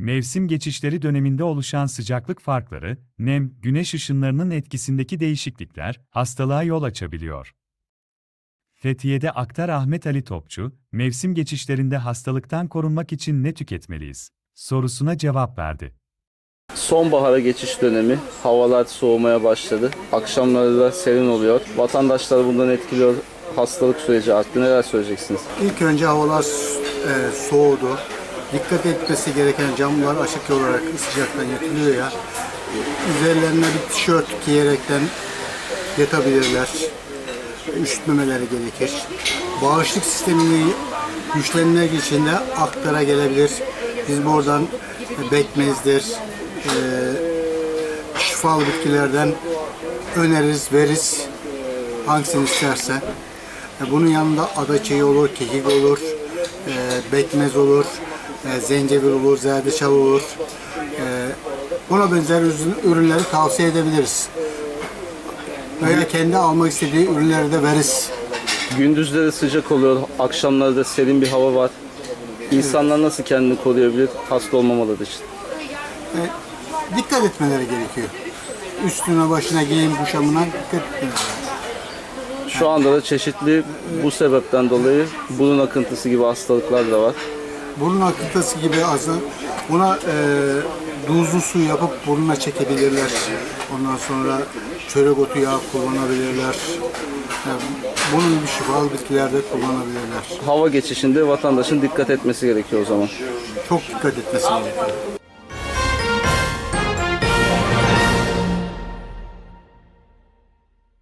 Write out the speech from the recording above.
Mevsim geçişleri döneminde oluşan sıcaklık farkları, nem, güneş ışınlarının etkisindeki değişiklikler hastalığa yol açabiliyor. Fethiye'de aktar Ahmet Ali Topçu, mevsim geçişlerinde hastalıktan korunmak için ne tüketmeliyiz? sorusuna cevap verdi. Sonbahara geçiş dönemi. Havalar soğumaya başladı. Akşamları da serin oluyor. Vatandaşlar bundan etkiliyor. Hastalık süreci arttı. Neler söyleyeceksiniz? İlk önce havalar e, soğudu. Dikkat etmesi gereken camlar açık olarak sıcaktan yatılıyor ya. Üzerlerine bir tişört giyerekten yatabilirler. Üşütmemeleri gerekir. Bağışıklık sistemini güçlenmek için aktara gelebilir. Biz buradan e, bekmezdir, e, şifalı bitkilerden öneririz, veririz. Hangisini isterse. E, Bunun yanında adaçayı olur, kekik olur, e, bekmez olur, e, zencefil olur, zerdeçal olur. E, buna benzer ürün- ürünleri tavsiye edebiliriz. Veya kendi almak istediği ürünleri de veririz. Gündüzleri sıcak oluyor. Akşamları da serin bir hava var. İnsanlar nasıl kendini koruyabilir hasta olmamaları için? E, dikkat etmeleri gerekiyor. Üstüne başına giyim kuşamına dikkat etmeleri. Şu anda da çeşitli bu sebepten dolayı burun akıntısı gibi hastalıklar da var. Burun akıntısı gibi azı buna e, tuzlu su yapıp burnuna çekebilirler. Ondan sonra çörek otu yağı kullanabilirler. E, bunun gibi şifalı bitkiler de kullanabilirler. Hava geçişinde vatandaşın dikkat etmesi gerekiyor o zaman. Çok dikkat etmesi gerekiyor.